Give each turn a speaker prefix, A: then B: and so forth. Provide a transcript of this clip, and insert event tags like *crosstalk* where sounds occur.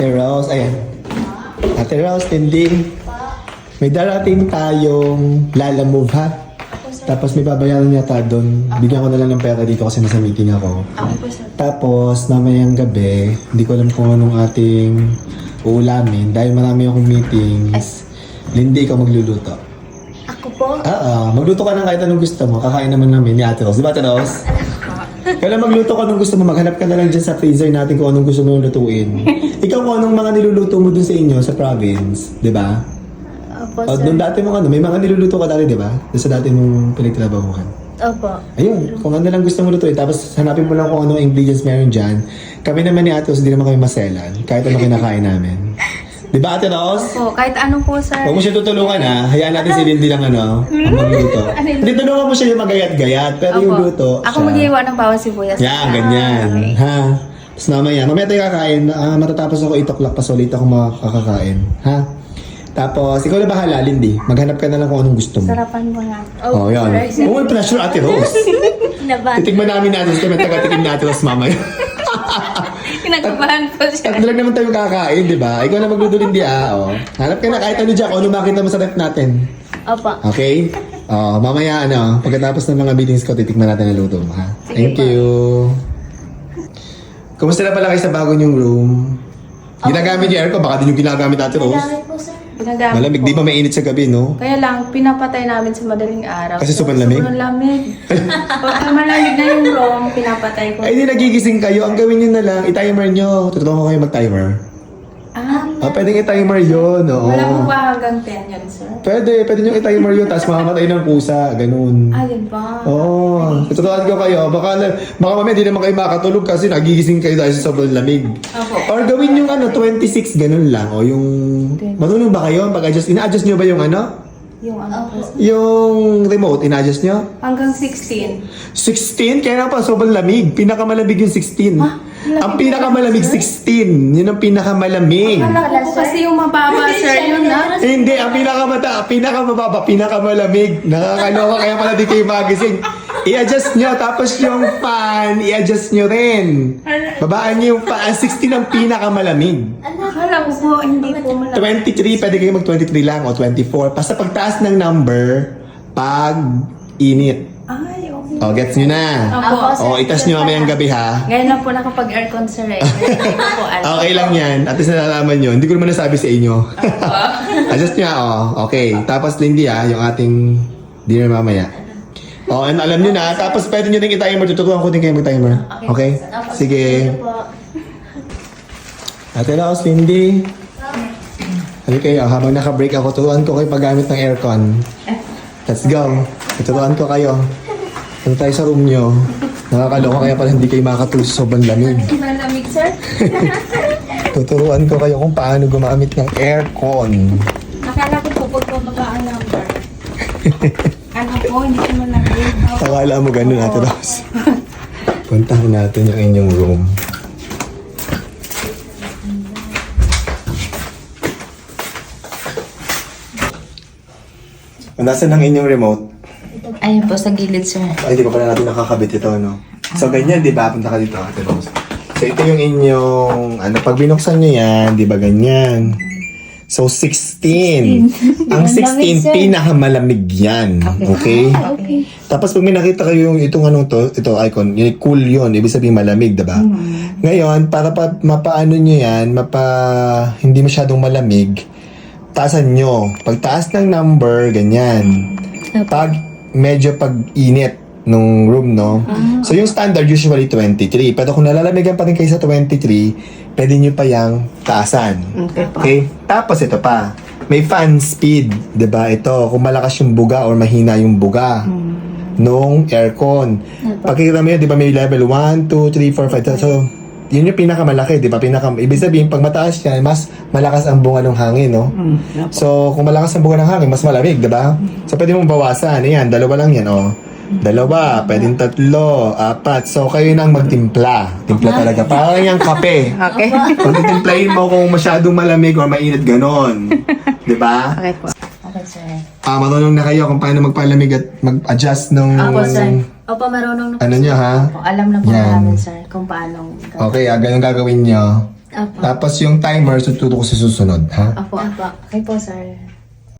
A: Ate Rose, ayan. Ate Rose, Tindy. May darating tayong Lala Move ha. Tapos may babayaran yata doon. Bigyan ko na lang ng pera dito kasi nasa meeting ako.
B: Ako po, sir.
A: Tapos, mamayang gabi, hindi ko alam kung anong ating uulamin. Dahil marami akong meetings. Lindy, ikaw magluluto.
B: Ako po?
A: Ah, ah, magluto ka ng kahit anong gusto mo. Kakain naman namin ni Ate Rose. Di ba, Ate Rose? Kaya magluto ka anong gusto mo. Maghanap ka na lang dyan sa freezer natin kung anong gusto mo lutuin. *laughs* Ikaw kung anong mga niluluto mo dun sa inyo, sa province. Di ba?
B: Opo,
A: O,
B: sir.
A: doon dati mo ano, may mga niluluto ka dati, di ba? Doon sa dati mong pinagtrabahuhan.
B: Opo.
A: Ayun, kung ano lang gusto mo lutuin, tapos hanapin mo lang kung anong ingredients meron dyan. Kami naman ni Ate Rose, hindi naman kami maselan. Kahit ano kinakain namin. Di ba, Ate Rose?
B: Po, kahit ano po, sir.
A: Huwag mo siya tutulungan ha. Hayaan natin si Lindy lang ano, ang magluto. *laughs* Hindi, tulungan mo siya yung magayat-gayat. Pero yung
B: Opo.
A: luto,
B: Ako
A: siya.
B: mag-iwa ng bawang sibuyas.
A: Yan, ganyan.
B: Okay.
A: Ha? Tapos mamaya, mamaya tayo kakain. Ah, matatapos ako 8 o'clock pa ulit ako makakakain. Ha? Tapos, ikaw na bahala, Lindy. Maghanap ka na lang kung anong gusto mo.
B: Sarapan mo nga.
A: Oh, yan. Oh, may pressure, Ate Rose. *laughs*
B: Kinabahan.
A: Titigman namin natin kami taga-tikim natin Rose mamaya.
B: Kinakabahan po, sir.
A: Tatlo lang naman tayo kakain, di ba? Ikaw na magluto, Lindy, ah. Oh. Hanap ka na kahit ano dyan, kung ano makita mo sa rep natin.
B: Opo.
A: Okay? Oh, mamaya ano, pagkatapos ng mga meetings ko, titikman natin ang luto mo, ha?
B: Sige
A: Thank
B: po.
A: you. Kumusta na pala kayo sa bago niyong room? Ginagamit yung aircon, baka din yung ginagamit natin, Rose.
B: Ginagamit po, sir. Ginagamit
A: Malamig,
B: po.
A: di ba mainit sa gabi, no?
B: Kaya lang, pinapatay namin sa madaling araw.
A: Kasi sobrang lamig?
B: Sobrang lamig. *laughs* Pag malamig na yung room, pinapatay ko.
A: Ay, di nagigising kayo. Ang gawin niyo na lang, i-timer niyo. Tutulungan ko kayo mag-timer.
B: Ah,
A: Ah, pwedeng i-timer yun, oo.
B: wala po ba hanggang 10 yan, sir?
A: Pwede, pwede niyo i-timer yun, tapos mamamatay ng pusa, ganun.
B: Ayun ba?
A: Oo, oh, tuturuan ko kayo. Baka, baka mamaya di naman kayo makatulog kasi nagigising kayo dahil sa sobrang lamig.
B: Opo.
A: Or gawin yung ano, 26, ganun lang. O yung, marunong ba kayo? Pag-adjust, ina-adjust nyo ba yung ano?
B: Yung ano po?
A: Yung remote, ina-adjust nyo?
B: Hanggang 16.
A: 16? Kaya nga pa, sobrang lamig. Pinakamalamig yung 16. Ang
B: Malamig
A: pinakamalamig 16. Yun ang pinakamalamig.
B: Akala ko po kasi yung mababa, sir, yun na.
A: Hindi, ang pinakamata, pinakamababa, pinakamalamig. Nakakaloka kaya pala di kayo magising. I-adjust nyo, tapos yung fan, i-adjust nyo rin. Babaan nyo yung fan. Ang 16 ang pinakamalamig.
B: Akala ko po, hindi po malamig.
A: 23, pwede kayo mag 23 lang o 24. Basta pagtaas ng number, pag init. O, gets nyo na.
B: Opo.
A: O, itas nyo mamayang gabi ha.
B: Ngayon lang po nakapag-aircon, sir, eh. Hindi ko po *laughs* alam.
A: Okay lang yan. At least nalalaman nyo. Hindi ko naman nasabi sa inyo. *laughs* Adjust nyo, oh. Okay. Tapos, Lindy, ah, yung ating dinner mamaya. Oh, and alam nyo na. Tapos, pwede nyo din i-timer. Tuturuan ko din kayo mag-timer. Okay? Sige. Ate Laos, Lindy. Ano kayo? Habang naka-break ako, turuan ko kayo paggamit ng aircon. Let's go. Tuturuan ko kayo. Ano tayo sa room nyo? Nakakaloka kaya pala hindi kayo makakatulog sa sobrang lamig.
B: Malamig, sir? *laughs*
A: Tuturuan ko kayo kung paano gumamit ng aircon.
B: Akala ko po pag bumaba ang number. ano po, hindi ko malamig.
A: Akala mo ganun natin, Ross. Puntahan natin yung inyong room. Nasaan ang inyong remote?
B: Ayun po, sa gilid, sir.
A: Ay, di pa pala natin nakakabit ito, no? So, ganyan, di ba? Punta ka dito, Ate Rose. So, ito yung inyong, ano, pag binuksan nyo yan, di ba ganyan? So, 16. *laughs* Ang 16, pinakamalamig yan. Okay?
B: Okay.
A: Tapos pag may nakita kayo yung itong anong to, ito icon, yun, cool yun, ibig sabihin malamig, diba? Ngayon, para pa, mapaano nyo yan, mapa, hindi masyadong malamig, taasan nyo. Pag taas ng number, ganyan. Pag medyo pag-init nung room, no? So yung standard usually 23. Pero kung nalalamigan pa rin kayo sa 23, pwede nyo pa yung taasan.
B: Okay po.
A: Okay? Tapos ito pa. May fan speed, 'di ba? Ito, kung malakas yung buga or mahina yung buga nung aircon. Pagkikita mo yun, 'di ba may level 1, 2, 3, 4, 5. So, yun yung pinakamalaki, 'di ba? Pinaka ibig sabihin pag mataas yan, mas malakas ang bunga ng hangin, no? So, kung malakas ang bunga ng hangin, mas malamig, 'di ba? So, pwede mong bawasan. Ayan, dalawa lang yan, oh. Dalawa, pwedeng tatlo, apat. So, kayo nang magtimpla. Timpla talaga. Parang yung kape.
B: Okay.
A: Kung titimplahin mo kung masyadong malamig or mainit ganon. Di ba?
B: Okay po. Okay, sir.
A: Ah, marunong na kayo kung paano magpalamig at mag-adjust nung...
B: Opo, sir. Opo, marunong na po.
A: Ano nyo, ha?
B: Opo, alam na po
A: Yan.
B: namin, sir, kung paano. gawin.
A: Okay, ah, ganun gagawin nyo.
C: Apo.
A: Tapos yung timer, tuturo ko sa susunod, ha?
C: Apo, apo.
B: Okay po, sir.